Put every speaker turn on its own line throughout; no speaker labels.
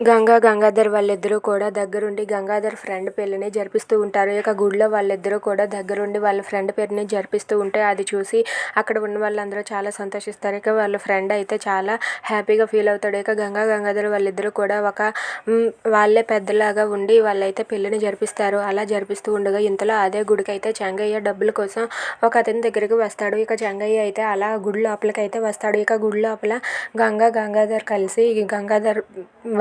గంగా గంగాధర్ వాళ్ళిద్దరూ కూడా దగ్గరుండి గంగాధర్ ఫ్రెండ్ పెళ్ళిని జరిపిస్తూ ఉంటారు. ఇక గుడిలో వాళ్ళిద్దరూ కూడా దగ్గరుండి వాళ్ళ ఫ్రెండ్ పేరుని జరిపిస్తూ ఉంటే అది చూసి అక్కడ ఉన్న వాళ్ళందరూ చాలా సంతోషిస్తారు. ఇక వాళ్ళ ఫ్రెండ్ అయితే చాలా హ్యాపీగా ఫీల్ అవుతాడు. ఇక గంగా గంగాధర్ వాళ్ళిద్దరూ కూడా ఒక వాళ్ళే పెద్దలాగా ఉండి వాళ్ళైతే పెళ్ళిని జరిపిస్తారు. అలా జరిపిస్తూ ఉండగా ఇంతలో అదే గుడికి అయితే చెంగయ్య డబ్బుల కోసం ఒక అతని దగ్గరికి వస్తాడు. ఇక చెంగయ్య అయితే అలా గుడి లోపలికి అయితే వస్తాడు. ఇక గుడి లోపల గంగా గంగాధర్ కలిసి గంగాధర్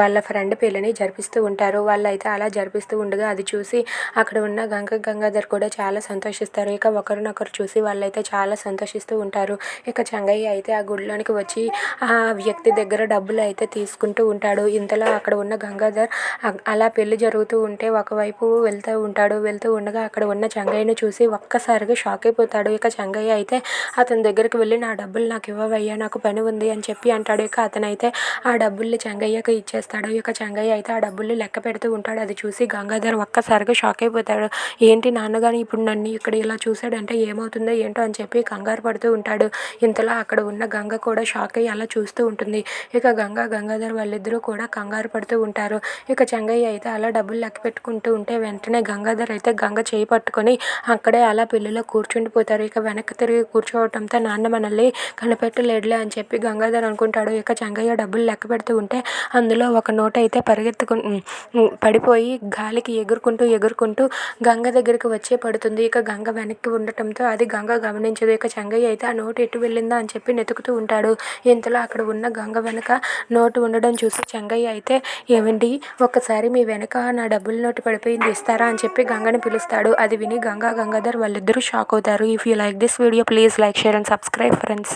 వాళ్ళ ఫ్రెండ్ పెళ్ళిని జరిపిస్తూ ఉంటారు. వాళ్ళైతే అలా జరిపిస్తూ ఉండగా అది చూసి అక్కడ ఉన్న గంగ గంగాధర్ కూడా చాలా సంతోషిస్తారు. ఇక ఒకరినొకరు చూసి వాళ్ళైతే చాలా సంతోషిస్తూ ఉంటారు. ఇక చెంగయ్య అయితే ఆ గుడిలోనికి వచ్చి ఆ వ్యక్తి దగ్గర డబ్బులు అయితే తీసుకుంటూ ఉంటాడు. ఇంతలో అక్కడ ఉన్న గంగాధర్ అలా పెళ్ళి జరుగుతూ ఉంటే ఒకవైపు వెళ్తూ ఉంటాడు. వెళ్తూ ఉండగా అక్కడ ఉన్న చెంగయ్యను చూసి ఒక్కసారిగా షాక్ అయిపోతాడు. ఇక చెంగయ్య అయితే అతని దగ్గరికి వెళ్ళి నా డబ్బులు నాకు ఇవ్వవయ్యా నాకు పని ఉంది అని చెప్పి అంటాడు. ఇక అతనైతే ఆ డబ్బుల్ని చెంగయ్యకి ఇచ్చేస్తాడు. యొక్క చెంగయ్య అయితే ఆ డబ్బుల్ని లెక్క పెడుతూ ఉంటాడు. అది చూసి గంగాధర్ ఒక్కసారిగా షాక్ అయిపోతాడు. ఏంటి నాన్నగారు ఇప్పుడు నన్ను ఇక్కడ ఇలా చూశాడంటే ఏమవుతుందో ఏంటో అని చెప్పి కంగారు పడుతూ ఉంటాడు. ఇంతలో అక్కడ ఉన్న గంగ కూడా షాక్ అయ్యి అలా చూస్తూ ఉంటుంది. ఇక గంగ గంగాధర్ వాళ్ళిద్దరూ కూడా కంగారు పడుతూ ఉంటారు. ఇక చెంగయ్య అయితే అలా డబ్బులు లెక్క పెట్టుకుంటూ ఉంటే వెంటనే గంగాధర్ అయితే గంగ చేయి పట్టుకొని అక్కడే అలా పెళ్ళిలో కూర్చుండిపోతారు ఇక వెనక్కి తిరిగి కూర్చోవటంతో నాన్న మనల్ని కనిపెట్టలేడులే అని చెప్పి గంగాధర్ అనుకుంటాడు. ఇక చెంగయ్య డబ్బులు లెక్క పెడుతూ ఉంటే అందులో ఒక నోట అయితే పరిగెత్తుకు పడిపోయి గాలికి ఎగురుకుంటూ ఎగురుకుంటూ గంగ దగ్గరికి వచ్చే పడుతుంది. ఇక గంగ వెనక్కి ఉండటంతో అది గంగ గమనించదు. ఇక చెంగయ్య అయితే ఆ నోటు ఎటు వెళ్ళిందా అని చెప్పి వెతుకుతూ ఉంటాడు. ఇంతలో అక్కడ ఉన్న గంగ వెనక నోటు ఉండడం చూసి చెంగయ్య అయితే ఏమండి ఒక్కసారి మీ వెనక నా డబ్బుల నోటు పడిపోయింది ఇస్తారా? అని చెప్పి గంగని పిలుస్తాడు. అది విని గంగా గంగాధర్ వాళ్ళిద్దరూ షాక్ అవుతారు. If you like this video please like share and subscribe friends